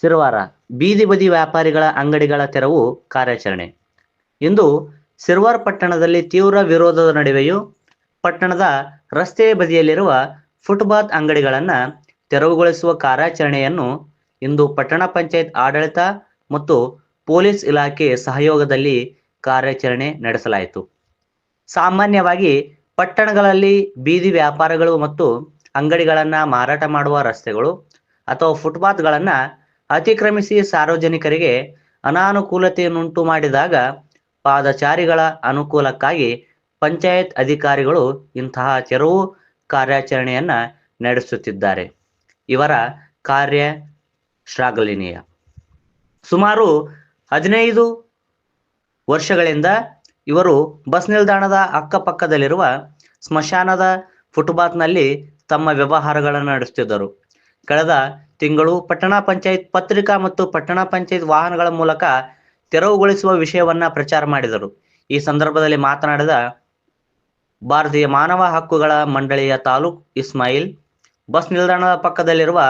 ಸಿರವಾರ, ಬೀದಿ ಬದಿ ವ್ಯಾಪಾರಿಗಳ ಅಂಗಡಿಗಳ ತೆರವು ಕಾರ್ಯಾಚರಣೆ. ಇಂದು ಸಿರ್ವಾರ್ ಪಟ್ಟಣದಲ್ಲಿ ತೀವ್ರ ವಿರೋಧದ ನಡುವೆಯೂ ಪಟ್ಟಣದ ರಸ್ತೆ ಬದಿಯಲ್ಲಿರುವ ಫುಟ್ಪಾತ್ ಅಂಗಡಿಗಳನ್ನು ತೆರವುಗೊಳಿಸುವ ಕಾರ್ಯಾಚರಣೆಯನ್ನು ಇಂದು ಪಟ್ಟಣ ಪಂಚಾಯತ್ ಆಡಳಿತ ಮತ್ತು ಪೊಲೀಸ್ ಇಲಾಖೆ ಸಹಯೋಗದಲ್ಲಿ ಕಾರ್ಯಾಚರಣೆ ನಡೆಸಲಾಯಿತು. ಸಾಮಾನ್ಯವಾಗಿ ಪಟ್ಟಣಗಳಲ್ಲಿ ಬೀದಿ ವ್ಯಾಪಾರಗಳು ಮತ್ತು ಅಂಗಡಿಗಳನ್ನು ಮಾರಾಟ ಮಾಡುವ ರಸ್ತೆಗಳು ಅಥವಾ ಫುಟ್ಪಾತ್ಗಳನ್ನು ಅತಿಕ್ರಮಿಸಿ ಸಾರ್ವಜನಿಕರಿಗೆ ಅನಾನುಕೂಲತೆಯನ್ನುಂಟು ಮಾಡಿದಾಗ ಪಾದಚಾರಿಗಳ ಅನುಕೂಲಕ್ಕಾಗಿ ಪಂಚಾಯತ್ ಅಧಿಕಾರಿಗಳು ಇಂತಹ ತೆರವು ಕಾರ್ಯಾಚರಣೆಯನ್ನ ನಡೆಸುತ್ತಿದ್ದಾರೆ. ಇವರ ಕಾರ್ಯ ಶ್ಲಾಘನೀಯ. ಸುಮಾರು ಹದಿನೈದು ವರ್ಷಗಳಿಂದ ಇವರು ಬಸ್ ನಿಲ್ದಾಣದ ಅಕ್ಕಪಕ್ಕದಲ್ಲಿರುವ ಸ್ಮಶಾನದ ಫುಟ್ಪಾತ್ನಲ್ಲಿ ತಮ್ಮ ವ್ಯವಹಾರಗಳನ್ನು ನಡೆಸುತ್ತಿದ್ದರು ಕಳೆದ ತಿಂಗಳು ಪಟ್ಟಣ ಪಂಚಾಯತ್ ಪತ್ರಿಕಾ ಮತ್ತು ಪಟ್ಟಣ ಪಂಚಾಯತ್ ವಾಹನಗಳ ಮೂಲಕ ತೆರವುಗೊಳಿಸುವ ವಿಷಯವನ್ನ ಪ್ರಚಾರ ಮಾಡಿದರು. ಈ ಸಂದರ್ಭದಲ್ಲಿ ಮಾತನಾಡಿದ ಭಾರತೀಯ ಮಾನವ ಹಕ್ಕುಗಳ ಮಂಡಳಿಯ ತಾಲೂಕ್ ಇಸ್ಮಾಯಿಲ್, ಬಸ್ ನಿಲ್ದಾಣದ ಪಕ್ಕದಲ್ಲಿರುವ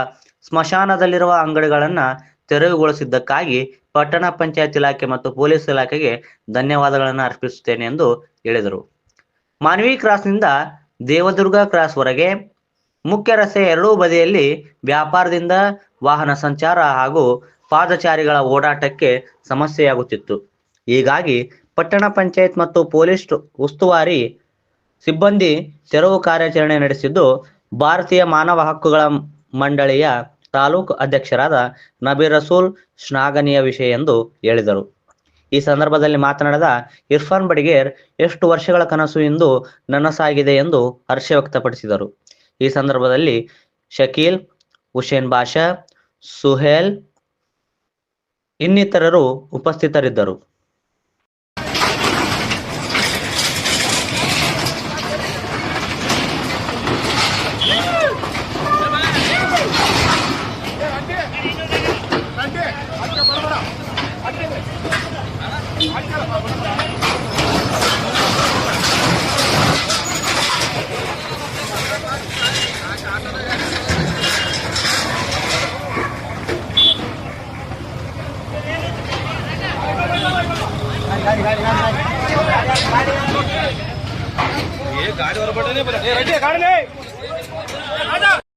ಸ್ಮಶಾನದಲ್ಲಿರುವ ಅಂಗಡಿಗಳನ್ನ ತೆರವುಗೊಳಿಸಿದ್ದಕ್ಕಾಗಿ ಪಟ್ಟಣ ಪಂಚಾಯತ್ ಇಲಾಖೆ ಮತ್ತು ಪೊಲೀಸ್ ಇಲಾಖೆಗೆ ಧನ್ಯವಾದಗಳನ್ನು ಅರ್ಪಿಸುತ್ತೇನೆ ಎಂದು ಹೇಳಿದರು. ಮಾನ್ವಿ ಕ್ರಾಸ್ನಿಂದ ದೇವದುರ್ಗ ಕ್ರಾಸ್ವರೆಗೆ ಮುಖ್ಯ ರಸ್ತೆಯ ಎರಡೂ ಬದಿಯಲ್ಲಿ ವ್ಯಾಪಾರದಿಂದ ವಾಹನ ಸಂಚಾರ ಹಾಗೂ ಪಾದಚಾರಿಗಳ ಓಡಾಟಕ್ಕೆ ಸಮಸ್ಯೆಯಾಗುತ್ತಿತ್ತು. ಹೀಗಾಗಿ ಪಟ್ಟಣ ಪಂಚಾಯತ್ ಮತ್ತು ಪೊಲೀಸ್ ಉಸ್ತುವಾರಿ ಸಿಬ್ಬಂದಿ ತೆರವು ಕಾರ್ಯಾಚರಣೆ ನಡೆಸಿದ್ದು, ಭಾರತೀಯ ಮಾನವ ಹಕ್ಕುಗಳ ಮಂಡಳಿಯ ತಾಲೂಕು ಅಧ್ಯಕ್ಷರಾದ ನಬೀರ್ ರಸೂಲ್ ಶ್ಲಾಘನೀಯ ವಿಷಯ ಎಂದು ಹೇಳಿದರು. ಈ ಸಂದರ್ಭದಲ್ಲಿ ಮಾತನಾಡಿದ ಇರ್ಫಾನ್ ಬಡಿಗೇರ್, ಎಷ್ಟು ವರ್ಷಗಳ ಕನಸು ಇಂದು ನನಸಾಗಿದೆ ಎಂದು ಹರ್ಷ ವ್ಯಕ್ತಪಡಿಸಿದರು. ಈ ಸಂದರ್ಭದಲ್ಲಿ ಶಕೀಲ್ ಹುಸೇನ್ ಬಾಷಾ ಸುಹೇಲ್ ಇನ್ನಿತರರು ಉಪಸ್ಥಿತರಿದ್ದರು. गाड़ी और बटन है बोला ए रखिए गाड़ी ले